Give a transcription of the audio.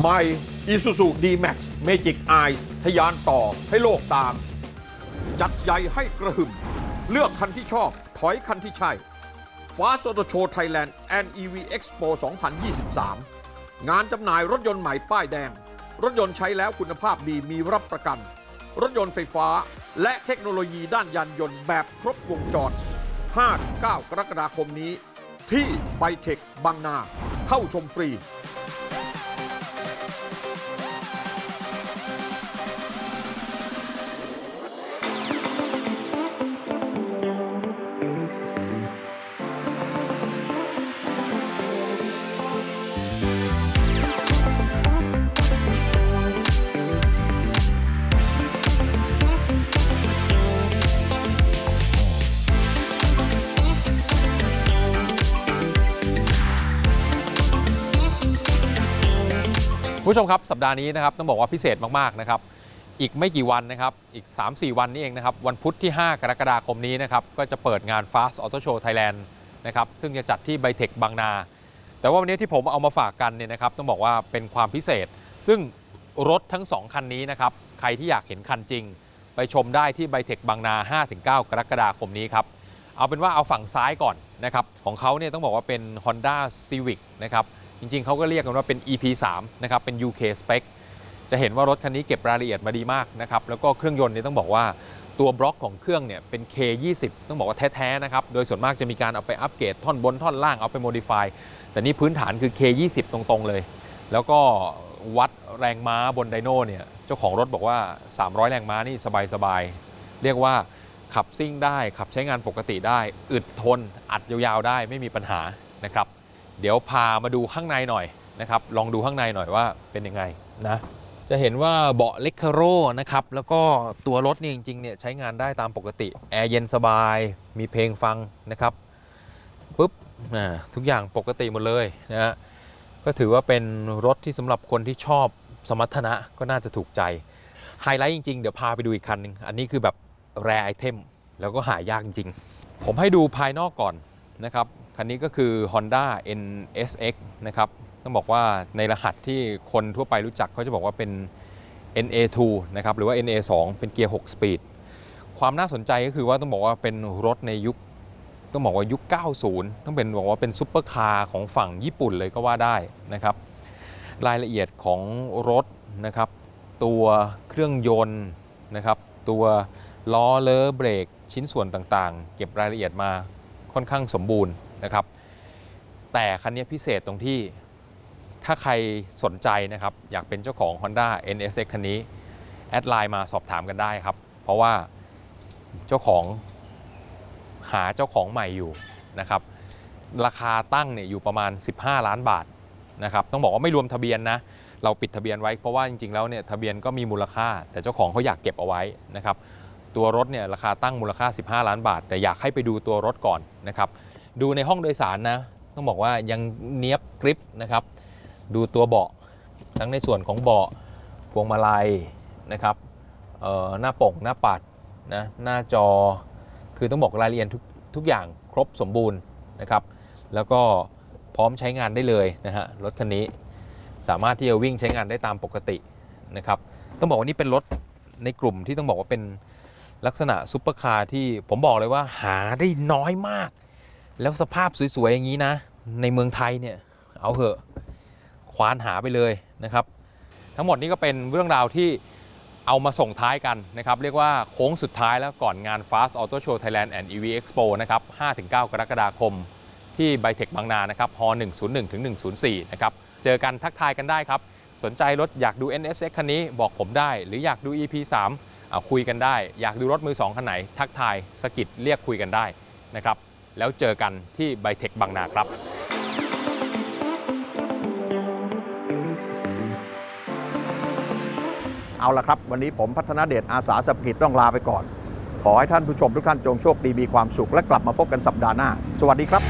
ใหม่ Isuzu D-Max Magic Eyes ทะยานต่อให้โลกตาม จัดใหญ่ให้กระหึ่ม เลือกคันที่ชอบ ถอยคันที่ใช่ Fast Auto Show Thailand and EV Expo 2023 งานจำหน่ายรถยนต์ใหม่ป้ายแดง รถยนต์ใช้แล้วคุณภาพดีมีรับประกัน รถยนต์ไฟฟ้า และเทคโนโลยีด้านยานยนต์แบบครบวงจร 5-9 กรกฎาคมนี้ ที่ไบเทคบางนา เข้าชมฟรี ผู้ชมครับสัปดาห์นี้นะครับต้องบอกว่าพิเศษมากๆนะครับอีกไม่กี่วันนะครับอีก 3-4 วันนี้เองนะครับวันพุธที่ 5 กรกฎาคมนี้นะครับก็จะเปิดงาน Fast Auto Show Thailand นะครับซึ่งจะจัดที่ไบเทคบางนา แต่ว่าวันนี้ที่ผมเอามาฝากกันเนี่ยนะครับต้องบอกว่าเป็นความพิเศษ ซึ่งรถทั้ง 2 คันนี้นะครับใครที่อยากเห็นคันจริง ไปชมได้ที่ไบเทคบางนา 5-9 กรกฎาคมนี้ครับเอาเป็นว่าเอาฝั่งซ้ายก่อนนะครับของเขาเนี่ยต้องบอกว่าเป็น Honda Civic นะครับ จริงๆ เขาก็เรียกกันว่าเป็น EP3 นะครับ เป็น UK Spec จะเห็นว่ารถคันนี้เก็บรายละเอียดมาดีมากนะครับ แล้วก็เครื่องยนต์เนี่ยต้องบอกว่าตัวบล็อกของเครื่องเนี่ยเป็น K20 ต้องบอกว่าแท้ๆนะครับ โดยส่วนมากจะมีการเอาไปอัปเกรดท่อนบนท่อนล่างเอาไปโมดิฟายแต่นี่พื้นฐานคือ K20 ตรงๆเลย แล้วก็วัดแรงม้าบนไดโน่เนี่ยเจ้าของรถบอกว่า 300 แรงม้านี่สบายๆเรียกว่าขับซิ่งได้ขับใช้งานปกติได้ อึดทนอัดยาวๆได้ไม่มีปัญหานะครับ เดี๋ยวพามาดูข้างในหน่อยนะครับ ลองดูข้างในหน่อยว่าเป็นยังไงนะ จะเห็นว่าเบาะเลคคาโรนะครับ แล้วก็ตัวรถนี่จริงๆเนี่ยใช้งานได้ตามปกติ แอร์เย็นสบาย มีเพลงฟังนะครับปุ๊บทุกอย่างปกติหมดเลยนะฮะ ก็ถือว่าเป็นรถที่สำหรับคนที่ชอบสมรรถนะก็น่าจะถูกใจ ไฮไลท์จริงๆ เดี๋ยวพาไปดูอีกคันหนึ่งอันนี้คือแบบแรไอเทมแล้วก็หายากจริง ผมให้ดูภายนอกก่อน นะครับคันนี้ก็คือ Honda NSX นะครับต้องบอกว่าในรหัสที่คนทั่วไปรู้จักเขาจะบอกว่าเป็น NA2 นะครับหรือว่า NA2 เป็นเกียร์6สปีดความน่าสนใจก็คือว่าต้องบอกว่าเป็นรถในยุค ต้องบอกว่ายุค 90 ต้องเป็นบอกว่าเป็นซุปเปอร์คาร์ของฝั่งญี่ปุ่นเลยก็ว่าได้นะครับรายละเอียดของรถนะครับ ตัวเครื่องยนต์นะครับ ตัวล้อเลอเบรกชิ้นส่วนต่างๆ เก็บรายละเอียดมา ค่อนข้างสมบูรณ์นะครับ แต่คันนี้พิเศษตรงที่ถ้าใครสนใจนะครับ อยากเป็นเจ้าของ Honda NSX คันนี้ แอดไลน์มาสอบถามกันได้ครับ เพราะว่าเจ้าของหาเจ้าของใหม่อยู่นะครับ ราคาตั้งเนี่ยอยู่ประมาณ 15 ล้านบาทนะครับต้องบอกว่าไม่รวมทะเบียนนะ เราปิดทะเบียนไว้เพราะว่าจริงๆแล้วเนี่ยทะเบียนก็มีมูลค่า แต่เจ้าของเขาอยากเก็บเอาไว้นะครับ ตัวรถเนี่ยราคาตั้งมูลค่า 15 ล้านบาท แต่อยากให้ไปดูตัวรถก่อนนะครับ ดูในห้องโดยสารนะต้องบอกว่ายังเนียบกริปนะครับ ดูตัวเบาะทั้งในส่วนของเบาะพวงมาลัยนะครับออหน้าปกหน้าปัดนะหน้าจอ คือต้องบอกรายละเอียดทุกทุกอย่างครบสมบูรณ์นะครับ แล้วก็พร้อมใช้งานได้เลยนะฮะรถคันนี้สามารถที่จะวิ่งใช้งานได้ตามปกตินะครับ ต้องบอกว่านี่เป็นรถในกลุ่มที่ต้องบอกว่าเป็น ลักษณะซุปเปอร์คาร์ที่ผมบอกเลยว่าหาได้น้อยมาก แล้วสภาพสวย ๆ อย่างนี้นะ ในเมืองไทยเนี่ย เอาเหอะควานหาไปเลยนะครับ ทั้งหมดนี้ก็เป็นเรื่องราวที่เอามาส่งท้ายกันนะครับ เรียกว่าโค้งสุดท้ายแล้วก่อนงาน Fast Auto Show Thailand and EV Expo นะครับ 5-9 กรกฎาคม ที่ไบเทคบางนานะครับฮ101ถึง104 นะครับ เจอกันทักทายกันได้ครับ สนใจรถอยากดู NSX คันนี้บอกผมได้ หรืออยากดู EP 3 เอาคุยกันได้ อยากดูรถมือ2คันไหน ทักทายสกิดเรียกคุยกันได้นะครับ แล้วเจอกันที่ไบเทคบางนาครับเอาละครับ วันนี้ผมพัฒนาเดชอาสาสกิจต้องลาไปก่อน ขอให้ท่านผู้ชมทุกท่านจงโชคดีมีความสุขและกลับมาพบกันสัปดาห์หน้า สวัสดีครับ